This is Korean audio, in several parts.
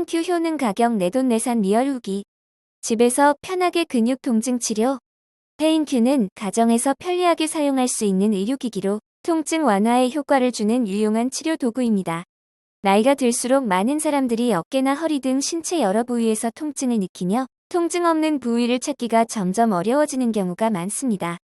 페인큐 효능 가격 내돈내산 리얼 후기. 집에서 편하게 근육 통증 치료. 페인큐는 가정에서 편리하게 사용할 수 있는 의료기기로 통증 완화에 효과를 주는 유용한 치료 도구입니다. 나이가 들수록 많은 사람들이 어깨나 허리 등 신체 여러 부위에서 통증을 느끼며 통증 없는 부위를 찾기가 점점 어려워지는 경우가 많습니다.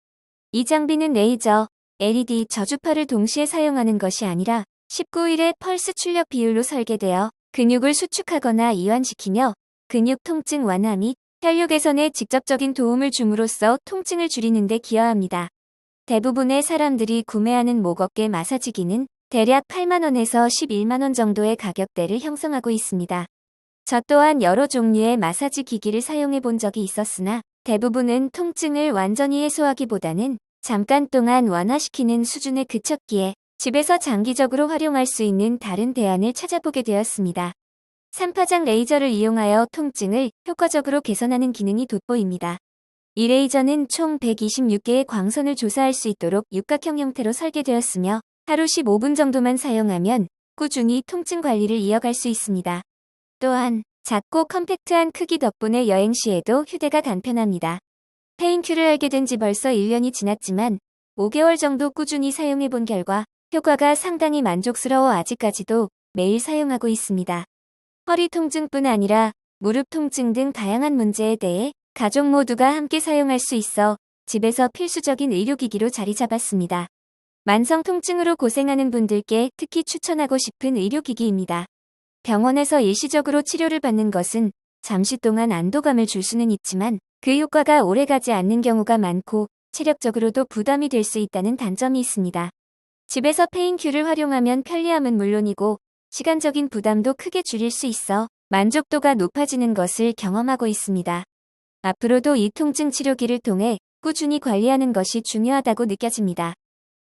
이 장비는 레이저, LED 저주파를 동시에 사용하는 것이 아니라 19일의 펄스 출력 비율로 설계되어 근육을 수축하거나 이완시키며 근육 통증 완화 및 혈류 개선에 직접적인 도움을 줌으로써 통증을 줄이는 데 기여합니다. 대부분의 사람들이 구매하는 목어깨 마사지기는 대략 8만원에서 11만원 정도의 가격대를 형성하고 있습니다. 저 또한 여러 종류의 마사지 기기를 사용해 본 적이 있었으나 대부분은 통증을 완전히 해소하기보다는 잠깐 동안 완화시키는 수준에 그쳤기에 집에서 장기적으로 활용할 수 있는 다른 대안을 찾아보게 되었습니다. 산파장 레이저를 이용하여 통증을 효과적으로 개선하는 기능이 돋보입니다. 이 레이저는 총 126개의 광선을 조사할 수 있도록 육각형 형태로 설계되었으며 하루 15분 정도만 사용하면 꾸준히 통증 관리를 이어갈 수 있습니다. 또한 작고 컴팩트한 크기 덕분에 여행 시에도 휴대가 간편합니다. 페인큐를 알게 된 지 벌써 1년이 지났지만 5개월 정도 꾸준히 사용해 본 결과 효과가 상당히 만족스러워 아직까지도 매일 사용하고 있습니다. 허리 통증뿐 아니라 무릎 통증 등 다양한 문제에 대해 가족 모두가 함께 사용할 수 있어 집에서 필수적인 의료기기로 자리 잡았습니다. 만성 통증으로 고생하는 분들께 특히 추천하고 싶은 의료기기입니다. 병원에서 일시적으로 치료를 받는 것은 잠시 동안 안도감을 줄 수는 있지만 그 효과가 오래가지 않는 경우가 많고 체력적으로도 부담이 될 수 있다는 단점이 있습니다. 집에서 페인큐를 활용하면 편리함은 물론이고 시간적인 부담도 크게 줄일 수 있어 만족도가 높아지는 것을 경험하고 있습니다. 앞으로도 이 통증 치료기를 통해 꾸준히 관리하는 것이 중요하다고 느껴집니다.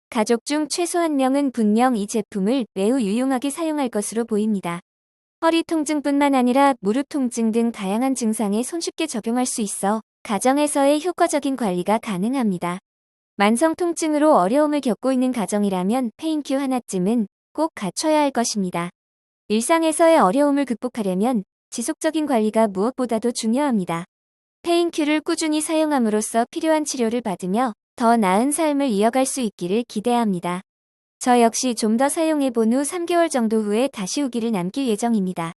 가족 중 최소 한 명은 분명 이 제품을 매우 유용하게 사용할 것으로 보입니다. 허리 통증뿐만 아니라 무릎 통증 등 다양한 증상에 손쉽게 적용할 수 있어 가정에서의 효과적인 관리가 가능합니다. 만성 통증으로 어려움을 겪고 있는 가정이라면 페인큐 하나쯤은 꼭 갖춰야 할 것입니다. 일상에서의 어려움을 극복하려면 지속적인 관리가 무엇보다도 중요합니다. 페인큐를 꾸준히 사용함으로써 필요한 치료를 받으며 더 나은 삶을 이어갈 수 있기를 기대합니다. 저 역시 좀 더 사용해 본 후 3개월 정도 후에 다시 후기를 남길 예정입니다.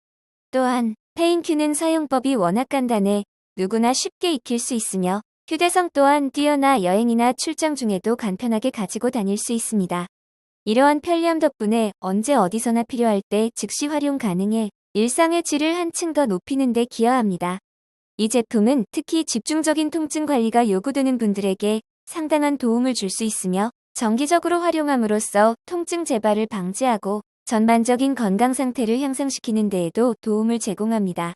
또한 페인큐는 사용법이 워낙 간단해 누구나 쉽게 익힐 수 있으며 휴대성 또한 뛰어나 여행이나 출장 중에도 간편하게 가지고 다닐 수 있습니다. 이러한 편리함 덕분에 언제 어디서나 필요할 때 즉시 활용 가능해 일상의 질을 한층 더 높이는 데 기여합니다. 이 제품은 특히 집중적인 통증 관리가 요구되는 분들에게 상당한 도움을 줄 수 있으며 정기적으로 활용함으로써 통증 재발을 방지하고 전반적인 건강 상태를 향상시키는 데에도 도움을 제공합니다.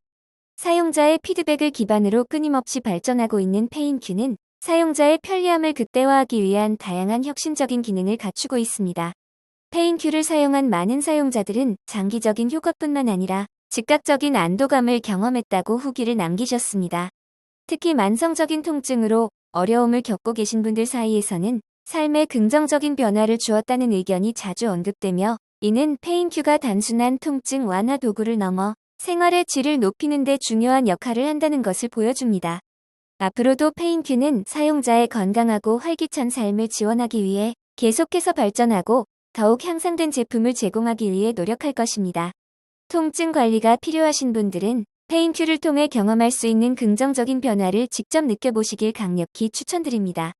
사용자의 피드백을 기반으로 끊임없이 발전하고 있는 페인큐는 사용자의 편리함을 극대화하기 위한 다양한 혁신적인 기능을 갖추고 있습니다. 페인큐를 사용한 많은 사용자들은 장기적인 효과뿐만 아니라 즉각적인 안도감을 경험했다고 후기를 남기셨습니다. 특히 만성적인 통증으로 어려움을 겪고 계신 분들 사이에서는 삶에 긍정적인 변화를 주었다는 의견이 자주 언급되며 이는 페인큐가 단순한 통증 완화 도구를 넘어 생활의 질을 높이는 데 중요한 역할을 한다는 것을 보여줍니다. 앞으로도 페인큐는 사용자의 건강하고 활기찬 삶을 지원하기 위해 계속해서 발전하고 더욱 향상된 제품을 제공하기 위해 노력할 것입니다. 통증 관리가 필요하신 분들은 페인큐를 통해 경험할 수 있는 긍정적인 변화를 직접 느껴보시길 강력히 추천드립니다.